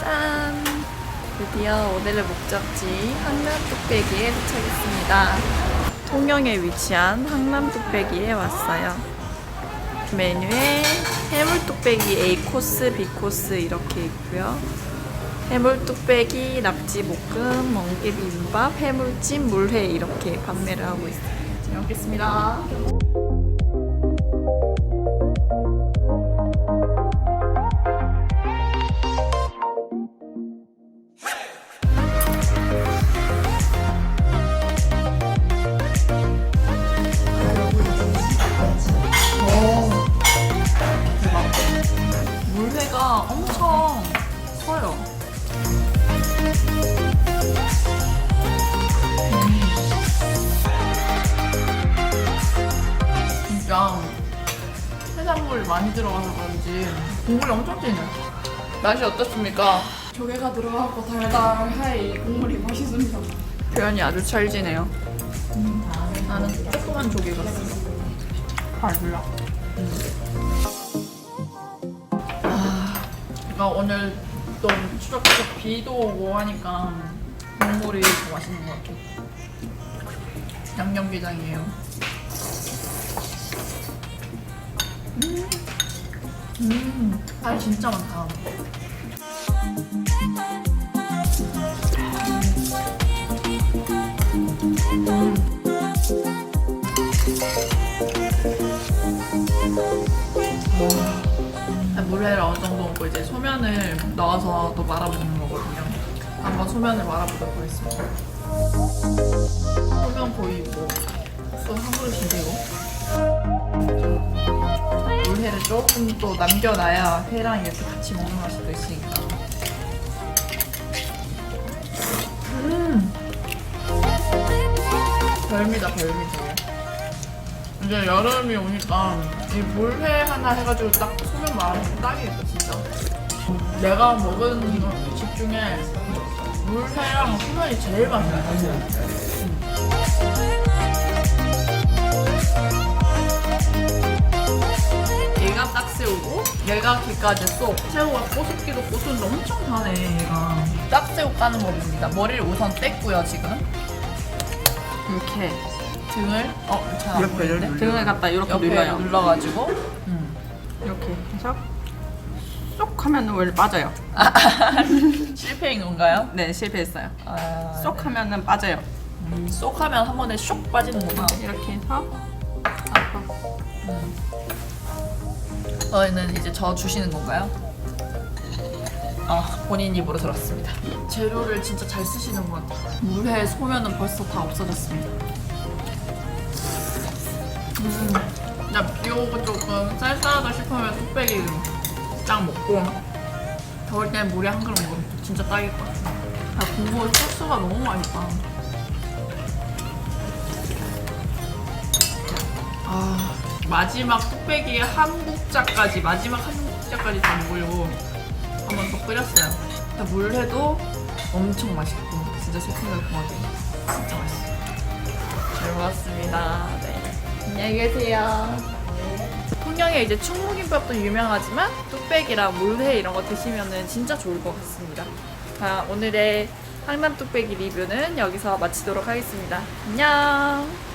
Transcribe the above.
짠! 드디어 오늘의 목적지 항남 뚝배기에 도착했습니다. 통영에 위치한 항남 뚝배기에 왔어요. 메뉴에 해물 뚝배기 A 코스, B 코스 이렇게 있고요. 해물 뚝배기, 낙지 볶음, 멍게 비빔밥, 해물찜, 물회 이렇게 판매를 하고 있어요. 잘 먹겠습니다. 진짜 해산물이 많이 들어가서 그런지 국물이 엄청 진해요. 맛이 어떻습니까? 조개가 들어가고 달달하이 국물이 맛있습니다. 표현이 아주 찰지네요. 나는 조그만 조개가 발라. 아, 그러니까 오늘 또 추적추적 비도 오고 하니까 국물이 더 맛있는 것 같아. 양념게장이에요. 음, 음, 살 진짜 많다. 물회를 어느 정도 먹고 이제 소면을 넣어서 또 말아먹는 거거든요. 한번 소면을 말아보도록 하겠습니다. 소면 거의 뭐, 또한 그릇인데 이거? 조금 또 남겨놔야 회랑 이렇게 같이 먹는 맛이 또 있으니까. 음! 별미다, 별미, 저게. 이제 여름이 오니까 이 물회 하나 해가지고 딱 소면 말아먹으면 딱이겠다 진짜 내가 먹은 집 중에 물회랑 소면이 제일 맛있어 얘가 얘가 기까지 쏙 새우가 꼬숩기도 꼬숩는데 엄청 다네 얘가 딱새우 까는 법입니다 머리를 우선 뗐고요 지금 이렇게 등을 어, 잘안 옆에 보이는데? 등을 갖다 이렇게 옆에 눌러요. 눌러가지고 음. 이렇게 해서 쏙 하면 원래 빠져요. 실패인 건가요? 네, 실패했어요. 아, 쏙 하면은 빠져요. 음, 쏙 하면 한 번에 슉 빠지는구나. 이렇게 해서 앞으로. 저희는 이제 저 주시는 건가요? 아 본인 입으로 들었습니다. 재료를 진짜 잘 쓰시는 분. 물회 소면은 벌써 다 없어졌습니다. 음, 나 비오고 조금 쌀쌀하다 싶으면 뚝배기 짱 먹고 더울 때는 물에 한 그릇 먹으면 진짜 딱일 것 같아. 아 국물 소스가 너무 맛있다. 아 마지막 뚝배기에 한 국자까지 마지막 한 국자까지 다 먹으려고 한번 더 끓였어요. 근데 물회도 엄청 맛있고 진짜 새콤달콤하게 진짜 맛있어요. 잘 먹었습니다. 네. 안녕히 계세요. 통영에 이제 충무김밥도 유명하지만 뚝배기랑 물회 이런 거 드시면은 진짜 좋을 것 같습니다. 자, 오늘의 항남 뚝배기 리뷰는 여기서 마치도록 하겠습니다. 안녕.